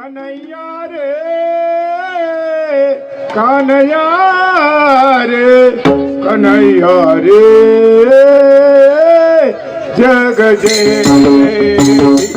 कन्हैया रे कन्हैया रे कन्हैया रे जग जय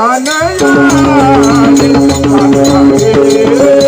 I Kanaya, Kanaya, Kanaya,